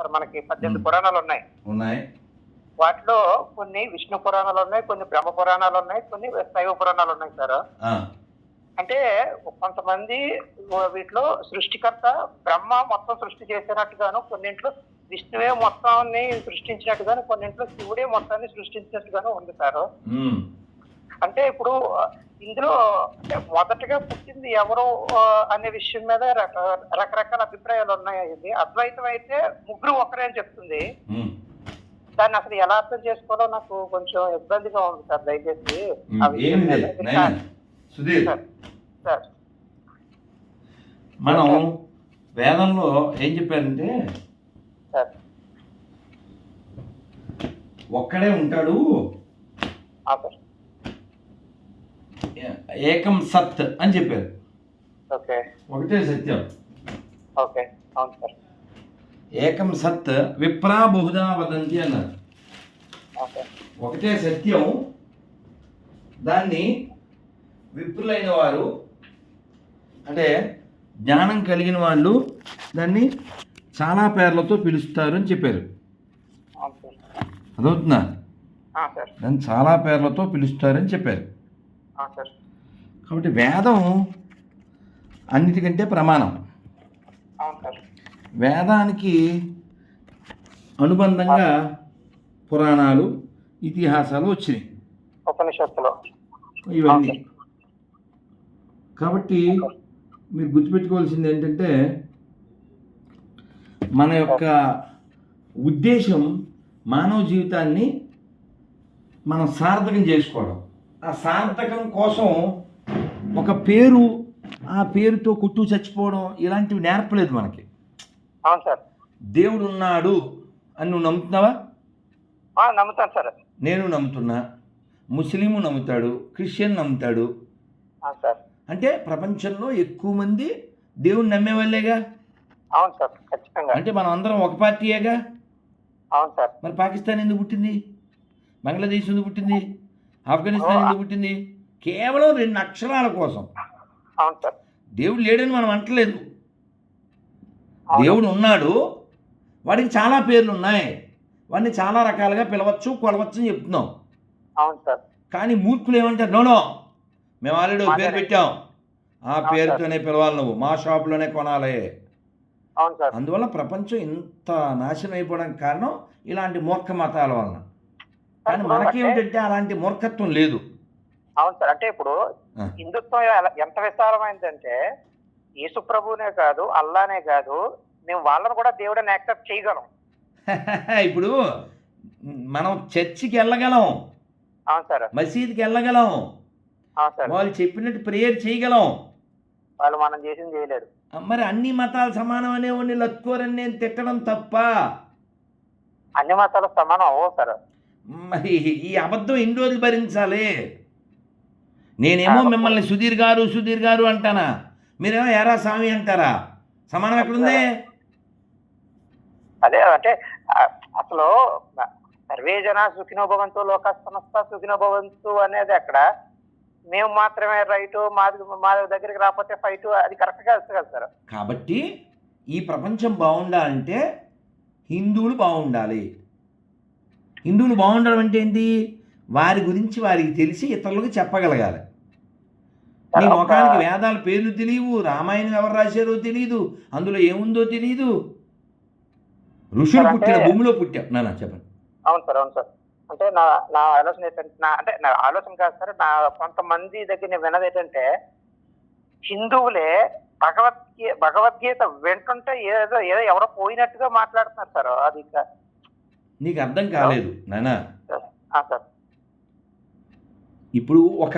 Sir మనకి పద్దెనిమిది పురాణాలు ఉన్నాయి ఉన్నాయి. వాటిలో కొన్ని విష్ణు పురాణాలు ఉన్నాయి కొన్ని బ్రహ్మ పురాణాలు ఉన్నాయి కొన్ని శైవ పురాణాలు ఉన్నాయి సార్ అంటే కొంతమంది వీటిలో సృష్టికర్త బ్రహ్మ మొత్తం సృష్టి చేసినట్టుగాను కొన్నింట్లో విష్ణువే మొత్తాన్ని సృష్టించినట్టుగాను కొన్నింట్లో శివుడే మొత్తాన్ని సృష్టించినట్టుగాను ఉంది సార్. అంటే ఇప్పుడు ఇందులో మొదటగా పుట్టింది ఎవరు అనే విషయం మీద రక- రకరకాల అభిప్రాయాలు ఉన్నాయి అద్వైతం అయితే ముగ్గురు ఒకరే అని చెప్తుంది. దాన్ని అసలు ఎలా అర్థం చేసుకోవాలో నాకు కొంచెం ఇబ్బందిగా ఉంది సార్ దయచేసి. సార్ మనం వేదంలో ఏం చెప్పారంటే ఒక్కడే ఉంటాడు సార్ ఏకం సత్ అని చెప్పారు. ఓకే ఒకటే సత్యం. ఏకం సత్ విప్రా బహుదా వదంతి అన్నారు. ఒకటే సత్యం. దాన్ని విప్రులైన వారు అంటే జ్ఞానం కలిగిన వాళ్ళు దాన్ని చాలా పేర్లతో పిలుస్తారు అని చెప్పారు అదవుతుందా దాన్ని చాలా పేర్లతో పిలుస్తారని చెప్పారు. కాబట్టి వేదం అన్నిటికంటే ప్రమాణం. వేదానికి అనుబంధంగా పురాణాలు ఇతిహాసాలు వచ్చినాయి. ఉపనిషత్తులో. ఇవన్నీ. కాబట్టి మీరు గుర్తుపెట్టుకోవాల్సింది ఏంటంటే మన యొక్క ఉద్దేశం మానవ జీవితాన్ని మనం సార్థకం చేసుకోవడం. ఆ సార్థకం కోసం ఒక పేరు ఆ పేరుతో కొట్టు చచ్చిపోవడం ఇలాంటివి నేర్పలేదు మనకి. అవును సార్. దేవుడు ఉన్నాడు అని నువ్వు నమ్ముతున్నావా? నమ్ముతాను సార్. నేను నమ్ముతున్నా ముస్లిము నమ్ముతాడు క్రిస్టియన్ నమ్ముతాడు. సార్. అంటే ప్రపంచంలో ఎక్కువ మంది దేవుని నమ్మేవాళ్ళేగా అవును సార్ ఖచ్చితంగా. అంటే మనం అందరం ఒక పార్టీయేగా? అవును సార్. మరి పాకిస్తాన్ ఎందుకు పుట్టింది? బంగ్లాదేశ్ ఎందుకు పుట్టింది? ఆఫ్ఘనిస్తాన్ ఎందుకు పుట్టింది? కేవలం రెండు అక్షరాల కోసం. దేవుడు లేడని మనం అంటలేదు. దేవుడు ఉన్నాడు. వాడికి చాలా పేర్లు ఉన్నాయి. వాడిని చాలా రకాలుగా పిలవచ్చు కొలవచ్చు అని చెప్తున్నాం. కానీ మూర్ఖులు ఏమంటారు నో నో మేము ఆల్రెడీ ఒక పేరు. పెట్టాం. ఆ పేరుతోనే పిలవాలి నువ్వు. మా షాప్లోనే కొనాలి. అందువల్ల ప్రపంచం ఇంత నాశనం అయిపోవడానికి కారణం ఇలాంటి మూర్ఖ మతాల వలన. కానీ మనకేమిటంటే అలాంటి మూర్ఖత్వం లేదు. అవును సార్ అంటే ఇప్పుడు. హిందుత్వం ఎంత విశాలమైందంటే యేసు ప్రభునే కాదు అల్లానే కాదు మేము వాళ్ళని కూడా దేవుడని యాక్సెప్ట్ చేయగలం. ఇప్పుడు మనం చర్చికి వెళ్ళగలం. అవును సార్. మసీద్కి వెళ్ళగలం. అవును సార్. వాళ్ళు చెప్పినట్టు ప్రేయర్ చేయగలం. వాళ్ళు మనం చేసింది చేయలేరు. మరి అన్ని మతాలు సమానం అనేవాడిని లక్కోరని నేను తిట్టడం తప్ప. అన్ని మతాలు సమానం అవ్వవు సార్. మరి ఈ అబద్ధం ఎన్ని రోజులు భరించాలి? నేనేమో మిమ్మల్ని సుధీర్ గారు సుధీర్ గారు అంటానా? మీరేమో ఎరా స్వామి అంటారా? సమానం ఎక్కడుంది? అదే అంటే అసలు సర్వే జన సుఖినో భవంతు లోక సమస్త సుఖినో భవంతు అనేది అక్కడ మేము మాత్రమే రైట్ మాది మా దగ్గరికి రాకపోతే ఫైట్ అది కరెక్ట్గా కదా సార్? కాబట్టి ఈ ప్రపంచం బాగుండాలంటే హిందువులు బాగుండాలి. హిందువులు బాగుండడం అంటే ఏంటి వారి గురించి వారికి తెలిసి ఇతరులకు చెప్పగలగాలి. నీ ముఖానికి వేదాల పేర్లు తెలియవు రామాయణం ఎవరు రాశారో తెలియదు అందులో ఏముందో తెలియదు ఋషులు పుట్టిన భూమిలో పుట్టాం నాన్న చెప్పండి. అవును సార్ అవును సార్. అంటే నా నా ఆలోచన ఏంటంటే నా అంటే నా ఆలోచన కాదు సార్ నా కొంతమంది దగ్గర నేను విన్నది ఏంటంటే హిందువులే భగవద్గీ భగవద్గీత వింటుంటే ఏదో ఏదో ఎవరో పోయినట్టుగా మాట్లాడుతున్నారు సార్. అది ఇంకా నీకు అర్థం కాలేదు సార్. ఇప్పుడు ఒక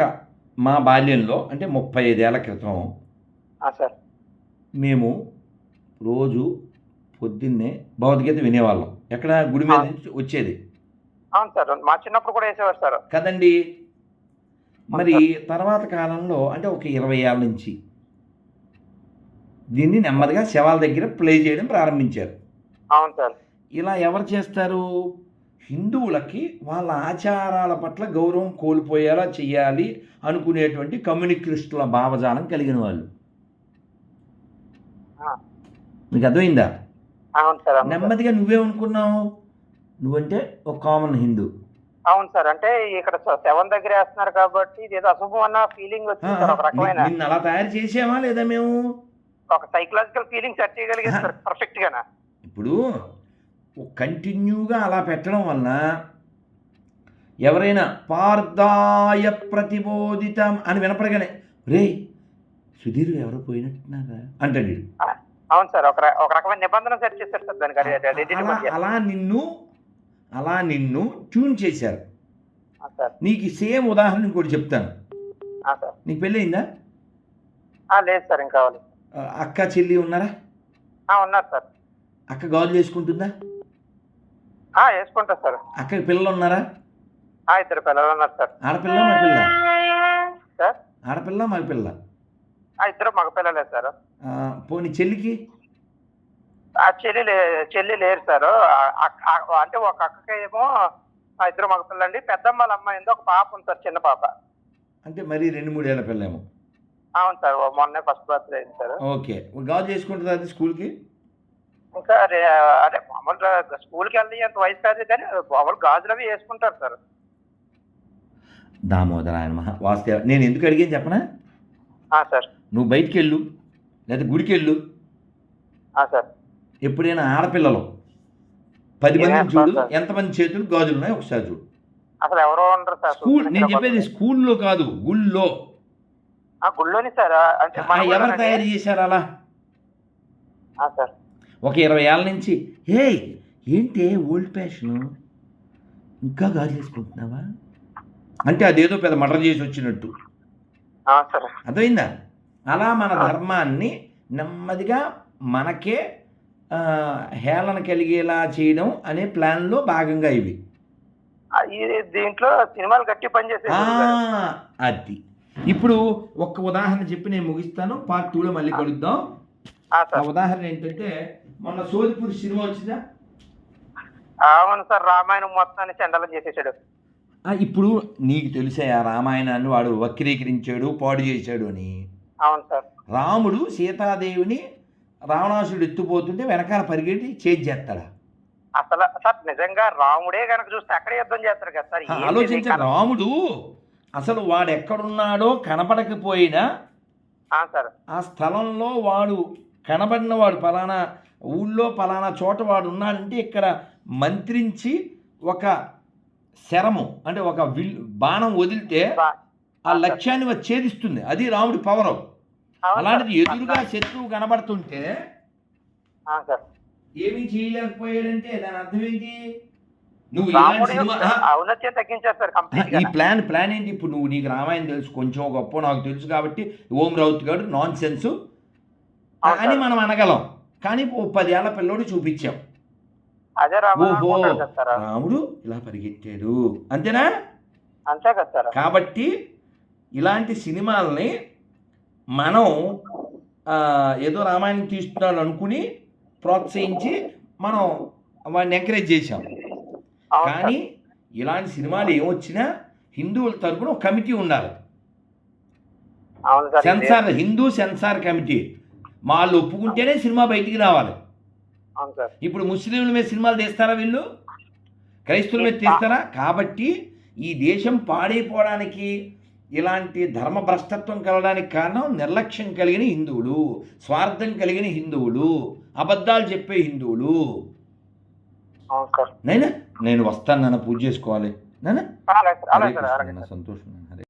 మా బాల్యంలో అంటే ముప్పై ఐదేళ్ళ క్రితం మేము రోజు పొద్దున్నే భగవద్గీత వినేవాళ్ళం. ఎక్కడ? గుడి మీద నుంచి వచ్చేది. అవును సార్. మా చిన్నప్పుడు కూడా వేసేవారు సార్. కదండి? మరి తర్వాత కాలంలో అంటే ఒక ఇరవై ఏళ్ళ నుంచి దీన్ని నెమ్మదిగా శవాల దగ్గర ప్లే చేయడం ప్రారంభించారు. అవును సార్. ఇలా ఎవరు చేస్తారు? హిందువులకి వాళ్ళ ఆచారాల పట్ల గౌరవం కోల్పోయేలా చేయాలి అనుకునేటువంటి కమ్యూనిస్టుల భావజాలం కలిగిన వాళ్ళు. మీకు అర్థమైందా. నెమ్మదిగా నువ్వేమనుకున్నావు? నువ్వంటే ఒక కామన్ హిందూ. అవును సార్ అంటే ఇక్కడ సెవెన్ దగ్గర వేస్తున్నారు కాబట్టి ఇది ఏదో అశుభం అన్న ఫీలింగ్ వచ్చింది సార్ ఒక రకమైన. నిన్ను అలా తయారు చేసామా లేదా మేము? ఒక సైకలాజికల్ ఫీలింగ్ సెట్ చేయగలిగారు సార్ పర్ఫెక్ట్ గానా? ఇప్పుడు కంటిన్యూగా అలా పెట్టడం వలన ఎవరైనా పార్థాయ ప్రతిబోధితం అని వినపడగానే రే సుధీర్ ఎవరో పోయినట్టున్నారా? అంటాడు వీడు. అవును సార్ ఒక ఒక రకమైన నిబంధన సెట్ చేశారు సార్ దానికి. అలా నిన్ను అలా నిన్ను ట్యూన్ చేశారు. నీకు సేమ్ ఉదాహరణ ఇంకోటి చెప్తాను. ఆ, సార్. నీకు పెళ్ళయిందా? ఆ, లేదు సార్ ఇంకా అక్క చెల్లి ఉన్నారా? ఉన్నారు సార్. అక్క గాజులు వేసుకుంటుందా? ఆ, వేసుకుంటా సార్. అక్కకి పిల్లలు ఉన్నారా? ఆ, ఇద్దరు పిల్లలు ఉన్నారు సార్. ఆడపిల్ల మగపిల్ల సార్? ఆడపిల్ల మగపిల్ల ఆ, ఇద్దరు మగ పిల్లలే సార్. పోనీ చెల్లికి? ఆ చెల్లి లే- చెల్లి లేరు సార్. అంటే ఒక అక్కకి ఏమో ఆ, ఇద్దరు మగ పిల్లండి. పెద్దమ్మ వాళ్ళ అమ్మాయి ఉంది ఒక పాప ఉంది సార్ చిన్న పాప. అంటే మరీ రెండు మూడేళ్ళ పిల్లేమో? అవును సార్ మొన్నే ఫస్ట్ బర్త్డే అయింది సార్. ఓకే. గాజు చేసుకుంటుందా అది స్కూల్కి? ఇంకా అదే మామూలుగా స్కూల్కి వెళ్ళి వయసు కాదు కానీ మామూలు గాజులు అవి వేసుకుంటారు సార్. దామోదర ఆయన మహా వాస్తవ నేను ఎందుకు అడిగాను చెప్పనా? ఆ, సార్. నువ్వు బయటికి వెళ్ళు లేదా గుడికి వెళ్ళు. ఆ, సార్. ఎప్పుడైనా ఆడపిల్లలు పది మంది చూడు? ఎంతమంది చేతులు గాజులు ఉన్నాయి ఒకసారి చూడు. అసలు ఎవరో ఉండరు సార్. స్కూల్ నేను చెప్పేది స్కూల్లో కాదు గుళ్ళో. ఆ గుళ్ళోని సార్. అంటే ఆ, మన ఎవరు. తయారు చేశారు అలా? ఆ, సార్. ఒక ఇరవై ఏళ్ళ నుంచి హే ఏంటి ఓల్డ్ ఫ్యాషన్ ఇంకా గాజు వేసుకుంటున్నావా? అంటే అదేదో పెద్ద మర్డర్ చేసి వచ్చినట్టు. అర్థమైందా? అలా మన. ధర్మాన్ని నెమ్మదిగా మనకే హేళన కలిగేలా చేయడం అనే ప్లాన్లో భాగంగా ఇవి. దీంట్లో సినిమాలు గట్టి పని ఆ, చేసేది అది. ఇప్పుడు ఒక్క ఉదాహరణ చెప్పి నేను ముగిస్తాను. పార్ట్ టూలో మళ్ళీ కలుద్దాం. ఉదాహరణ ఏంటంటే మొన్న సోదిపూర్ సినిమా వచ్చిందా? అవును సార్ రామాయణం మొత్తాన్ని చండలం చేసేసాడు. ఇప్పుడు నీకు తెలిసే ఆ రామాయణాన్ని వాడు వక్రీకరించాడు పాడు చేశాడు అని? అవును సార్. రాముడు సీతాదేవిని రావణాసుడు ఎత్తుపోతుంటే వెనకాల పరిగెట్టి చేజ్ చేస్తాడా? అసలు సార్ నిజంగా రాముడే కనుక చూస్తే అక్కడే యుద్ధం చేస్తారు కదా సార్? ఆలోచించే రాముడు అసలు వాడు ఎక్కడున్నాడో కనపడకపోయినా ఆ, సార్. ఆ స్థలంలో వాడు కనబడిన వాడు పలానా ఊళ్ళో పలానా చోట వాడు ఉన్నాడంటే ఇక్కడ మంత్రించి ఒక శరము అంటే ఒక విల్ బాణం వదిలితే ఆ లక్ష్యాన్ని ఛేదిస్తుంది. అది రాముడి పవర్. అలాంటిది ఎదురుగా శత్రువు కనబడుతుంటే ఏమీ చేయలేకపోయాడంటే దాని అర్థం ఏంటి? నువ్వు ఔన్నత్యం తగ్గించేస్తారు ఈ ప్లాన్ ప్లాన్ ఏంటి? ఇప్పుడు నువ్వు నీకు రామాయణం తెలుసు కొంచెం గొప్ప నాకు తెలుసు కాబట్టి ఓం రౌత్ గారు నాన్ సెన్స్ అని. మనం అనగలం. కానీ ఓ పదేళ్ళ పిల్లోడు చూపించాం. ఓహో రాముడు ఇలా పరిగెత్తాడు అంతేనా? అంతే కదా కాబట్టి ఇలాంటి సినిమాల్ని మనం ఏదో రామాయణం తీస్తున్నాడు అనుకుని ప్రోత్సహించి మనం వాడిని ఎంకరేజ్ చేశాం. కానీ. ఇలాంటి సినిమాలు ఏమొచ్చినా హిందువుల తరపున ఒక కమిటీ ఉండాలి. Censor Hindu censor committee. వాళ్ళు ఒప్పుకుంటేనే సినిమా బయటికి రావాలి. ఇప్పుడు ముస్లింల మీద సినిమాలు తీస్తారా వీళ్ళు? క్రైస్తవుల మీద తీస్తారా? కాబట్టి ఈ దేశం పాడైపోవడానికి ఇలాంటి ధర్మ భ్రష్టత్వం కలగడానికి కారణం నిర్లక్ష్యం కలిగిన హిందువులు స్వార్థం కలిగిన హిందువులు అబద్ధాలు చెప్పే హిందువులు. నైనా? నేను వస్తాను నాన్న పూజ చేసుకోవాలి. నాన్న? సంతోషం.